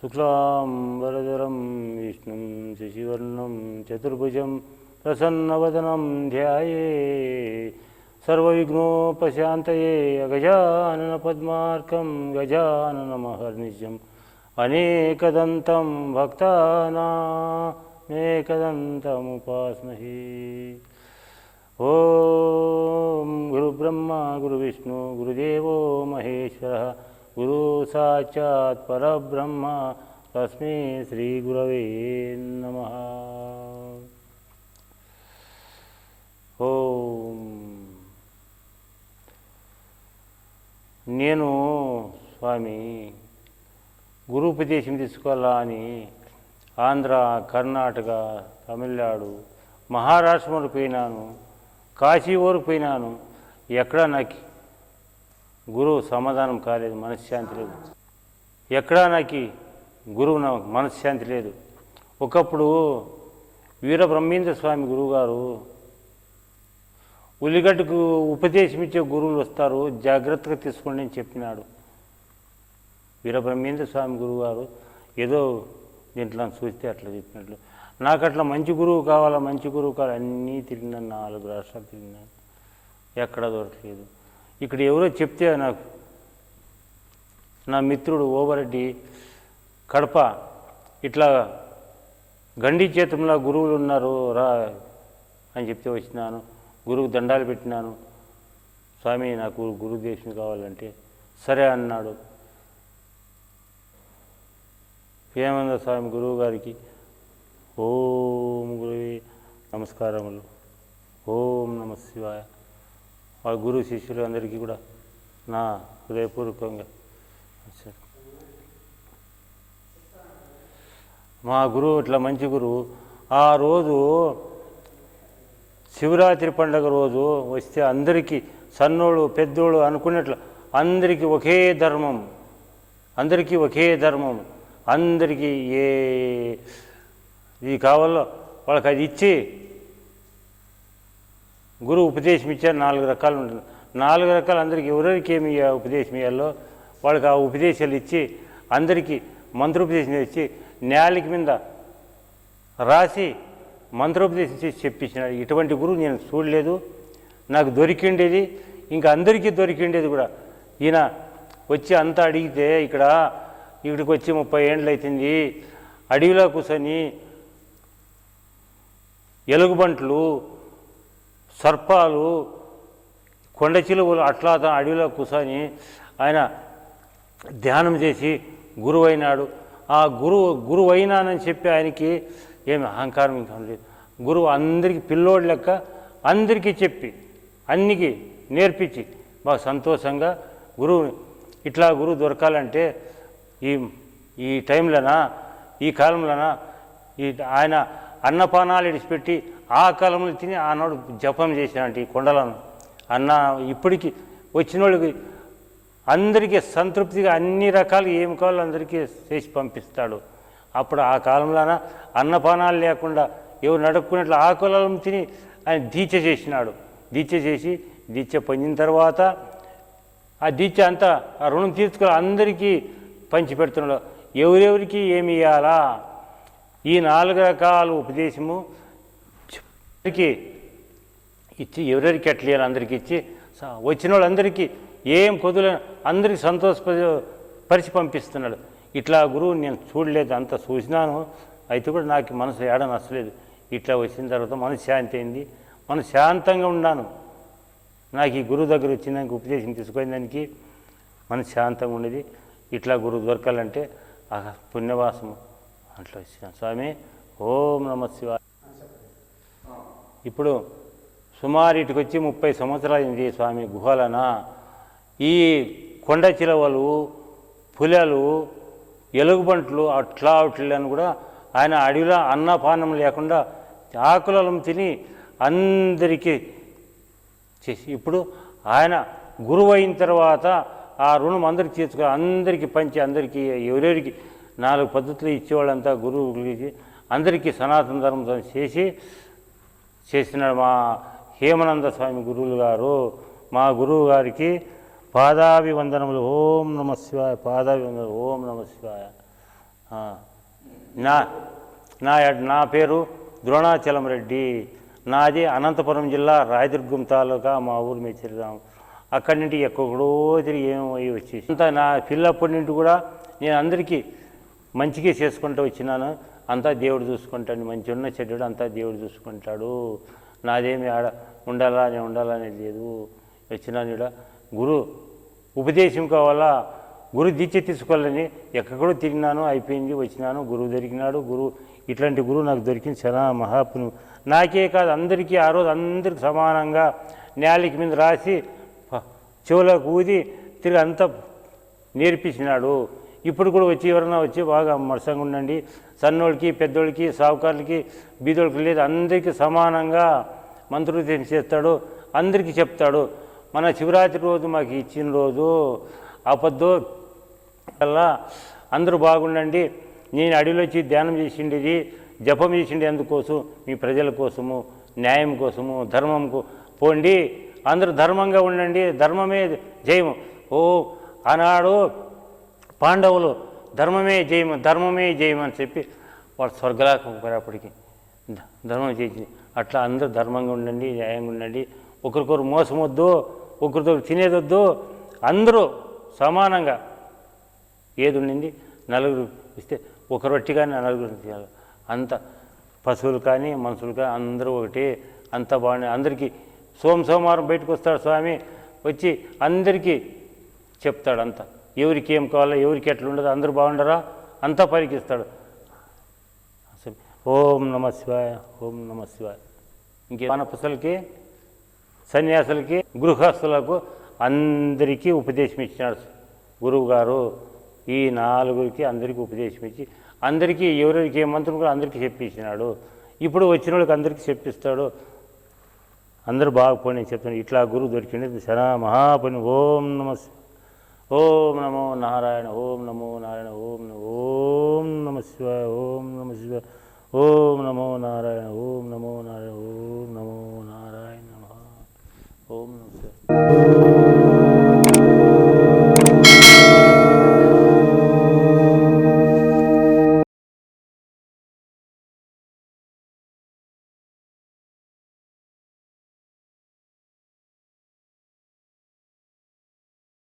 शुक्लां वरदरं विष्णुं शशिवर्णं चतुर्भुजं प्रसन्नवदनं ध्याये सर्वविघ्नोपशान्तये अगजाननपद्मार्कं गजाननमहर्निशम् अनेकदन्तं भक्तानामेकदन्तमुपास्महे ॐ गुरुब्रह्म गुरुविष्णु गुरुदेवो महेश्वरः। గురు సాక్షాత్ పరబ్రహ్మ తస్మై శ్రీ గురవే నమ. ఓం. నేను స్వామి గురుపదేశం తీసుకోవాలా అని ఆంధ్ర కర్ణాటక తమిళనాడు మహారాష్ట్ర వరకు పోయినాను కాశీ వరకు పోయినాను ఎక్కడా నాకు గురువు సమాధానం కాలేదు మనశ్శాంతి లేదు. ఎక్కడా నాకు గురువు నా మనశ్శాంతి లేదు. ఒకప్పుడు వీర బ్రహ్మేంద్ర స్వామి గురువుగారు ఉల్లిగడ్డకు ఉపదేశం ఇచ్చే గురువులు వస్తారు జాగ్రత్తగా తీసుకోండి అని చెప్పినాడు. వీరబ్రహ్మేంద్ర స్వామి గురువుగారు ఏదో దీంట్లో చూస్తే అట్లా చెప్పినట్లు. నాకు అట్లా మంచి గురువు కావాలా మంచి గురువు కావాలి అన్నీ తిరిగినాను నాలుగు రాష్ట్రాలు తిరిగినాను ఎక్కడ దొరకలేదు. ఇక్కడ ఎవరో చెప్తే నాకు నా మిత్రుడు ఓబరెడ్డి కడప ఇట్లా గండి చేతంలో గురువులు ఉన్నారు రా అని చెప్తే వచ్చినాను గురువు దండాలు పెట్టినాను. స్వామి నాకు గురుదేశం కావాలంటే సరే అన్నాడు. ప్రేమానంద స్వామి గురువు గారికి ఓం గురువి నమస్కారములు. ఓం నమ శివాయ. ఆ గురువు శిష్యులు అందరికీ కూడా నా హృదయపూర్వకంగా మా గురువు ఇట్లా మంచి గురువు. ఆ రోజు శివరాత్రి పండగ రోజు వస్తే అందరికీ సన్నోళ్ళు పెద్దోళ్ళు అనుకున్నట్లు అందరికీ ఒకే ధర్మం. అందరికీ ఒకే ధర్మం. అందరికీ ఏ ఇది కావాలో వాళ్ళకి అది ఇచ్చి గురువు ఉపదేశం ఇచ్చారు నాలుగు రకాలు ఉంటుంది. నాలుగు రకాలు అందరికీ ఎవరెవరికి ఏమి ఉపదేశం ఇవ్వాలో వాళ్ళకి ఆ ఉపదేశాలు ఇచ్చి అందరికీ మంత్రోపదేశం ఇచ్చి నేలకి మీద రాసి మంత్రోపదేశం చేసి చెప్పించినాడు. ఇటువంటి గురువు నేను చూడలేదు. నాకు దొరికిండేది ఇంకా అందరికీ దొరికిండేది కూడా. ఈయన వచ్చి అంతా అడిగితే ఇక్కడ ఇక్కడికి వచ్చి ముప్పై ఏండ్లు అవుతుంది అడవిలో కూర్చొని ఎలుగుబంట్లు సర్పాలు కొండ చిలువలు అట్లా అడవిలో కూర్చొని ఆయన ధ్యానం చేసి గురువైనాడు. ఆ గురువు గురువైనానని చెప్పి ఆయనకి ఏమి అహంకారం ఇంకా లేదు. గురువు అందరికీ పిల్లోడు లెక్క అందరికీ చెప్పి అన్నికి నేర్పించి బాగా సంతోషంగా గురువు ఇట్లా గురువు దొరకాలంటే ఈ ఈ టైంలోనా ఈ కాలంలోనా ఈ ఆయన అన్నపానాలు ఇడిచిపెట్టి ఆ కాలంలో తిని ఆనాడు జపం చేసినట్టు ఈ కొండలను. అన్న ఇప్పటికి వచ్చిన వాళ్ళకి అందరికీ సంతృప్తిగా అన్ని రకాలు ఏమి కావాలో అందరికీ చేసి పంపిస్తాడు. అప్పుడు ఆ కాలంలోన అన్నపానాలు లేకుండా ఎవరు నడుక్కున్నట్లు ఆకులను తిని ఆయన దీక్ష చేసినాడు. దీక్ష చేసి దీక్ష పొందిన తర్వాత ఆ దీక్ష అంతా ఆ రుణం తీర్చుకుని అందరికీ పంచిపెడుతున్నాడు. ఎవరెవరికి ఏమి ఇవ్వాలా ఈ నాలుగు రకాల ఉపదేశము అందరికీ ఇచ్చి ఎవరెవరికి ఎట్లా అందరికీ ఇచ్చి వచ్చిన వాళ్ళందరికీ ఏం కొద్దులే అందరికీ సంతోషప పరిచి పంపిస్తున్నాడు. ఇట్లా గురువు నేను చూడలేదు అంత చూసినాను. అయితే కూడా నాకు మనసు ఏడ నచ్చలేదు. ఇట్లా వచ్చిన తర్వాత మనసు శాంతి అయింది. మనసు శాంతంగా ఉన్నాను. నాకు ఈ గురువు దగ్గర వచ్చిందానికి ఉపదేశం తీసుకునే దానికి మనసు శాంతంగా ఉండేది. ఇట్లా గురువు దొరకాలంటే ఆ పుణ్యవాసము. అట్లా వచ్చిన స్వామి ఓం నమ శివాయ. ఇప్పుడు సుమారు ఇటుకొచ్చి ముప్పై సంవత్సరాలు అయింది స్వామి గుహలన. ఈ కొండ చిలవలు పులలు ఎలుగుబంట్లు అట్లా అని కూడా ఆయన అడవిలో అన్నపానం లేకుండా ఆకులను తిని అందరికీ చేసి ఇప్పుడు ఆయన గురువు అయిన తర్వాత ఆ రుణం అందరికి తీర్చుకొని అందరికీ పంచి అందరికీ ఎవరెవరికి నాలుగు పద్ధతులు ఇచ్చేవాళ్ళంతా గురువులకి అందరికీ సనాతన ధర్మం చేసి చేసిన మా హేమనంద స్వామి గురువులు గారు మా గురువు గారికి పాదాభివందనములు. ఓం నమ శివాయ పాదాభివందనములు. ఓం నమ శివాయ. నా నా నా పేరు ద్రోణాచలం రెడ్డి. నాది అనంతపురం జిల్లా రాయదుర్గం తాలూకా మా ఊరు మెచ్చిరిదాం అక్కడి నుండి ఎక్కడో తిరిగి ఏమై వచ్చేసి. అంతా నా పిల్లప్పటి నుండి కూడా నేను అందరికీ మంచిగా చేసుకుంటూ వచ్చినాను. అంతా దేవుడు చూసుకుంటాడు మంచి ఉన్న చెడ్డడు అంతా దేవుడు చూసుకుంటాడు. నాదేమి ఆడ ఉండాలా నేను లేదు. వచ్చినాను నీడ గురు ఉపదేశం కావాలా గురు దీక్ష తీసుకోవాలని ఎక్కడో తిరిగినాను అయిపోయింది వచ్చినాను గురువు దొరికినాడు గురువు ఇట్లాంటి గురువు నాకు దొరికింది చాలా మహాపుణ్యం నాకే కాదు అందరికీ ఆ రోజు అందరికి సమానంగా నేలకి మీద రాసి చెవులకు ఊది తిరిగి అంతా నేర్పించినాడు. ఇప్పుడు కూడా వచ్చి ఎవరైనా వచ్చి బాగా మరసంగా ఉండండి. సన్నోళ్ళకి పెద్దోళ్ళకి సావుకారులకి బీదోళ్ళకి లేదు. అందరికీ సమానంగా మంత్రులు చేస్తాడు. అందరికీ చెప్తాడు. మన శివరాత్రి రోజు మాకు ఇచ్చిన రోజు ఆపద్దు వల్ల అందరూ బాగుండండి. నేను అడవిలో వచ్చి ధ్యానం చేసిండేది జపం చేసిండే అందుకోసం మీ ప్రజల కోసము న్యాయం కోసము ధర్మంకు పోండి. అందరూ ధర్మంగా ఉండండి. ధర్మమే జయము. ఓ ఆనాడు పాండవులు ధర్మమే జయమ ధర్మమే జయమని అని చెప్పి వాళ్ళు స్వర్గలాకం పోయేప్పటికి ధర్మం చేసి అట్లా అందరూ ధర్మంగా ఉండండి న్యాయంగా ఉండండి. ఒకరికొకరు మోసమొద్దు ఒకరితో తినేదొద్దు. అందరూ సమానంగా ఏది ఉండింది? నలుగురు ఇస్తే ఒక రొట్టి కానీ నలుగురు తినాలి. అంత పశువులు కానీ మనుషులు కానీ అందరూ ఒకటి. అంత బాగుంది అందరికీ సోమ సోమవారం బయటకు వస్తాడు స్వామి వచ్చి అందరికీ చెప్తాడు అంతా. ఎవరికి ఏం కావాలో ఎవరికి ఎట్లా ఉండదు అందరూ బాగుండరా? అంతా పరికిస్తాడు. ఓం నమ శివాయ ఓం నమ శివాయ. ఇంకే వానపసులకి సన్యాసులకి గృహస్థులకు అందరికీ ఉపదేశం ఇచ్చినాడు గురువు గారు ఈ నాలుగురికి అందరికీ ఉపదేశం ఇచ్చి అందరికీ ఎవరెవరికి ఏ మంత్రం కూడా అందరికీ చెప్పించినాడు ఇప్పుడు వచ్చిన వాళ్ళకి అందరికీ చెప్పిస్తాడు. అందరూ బాగా పోనీ చెప్తాను ఇట్లా గురువు దొరికింది శరా మహాపని ఓం నమ ओम नमो नारायण, ओम नमो नारायण, ओम ओम नम शिवाय, ओम नम शिवाय, ओम नमो नारायण, ओम नमो नारायण, ओम नमो नारायण नम, ओम नम शिवाय।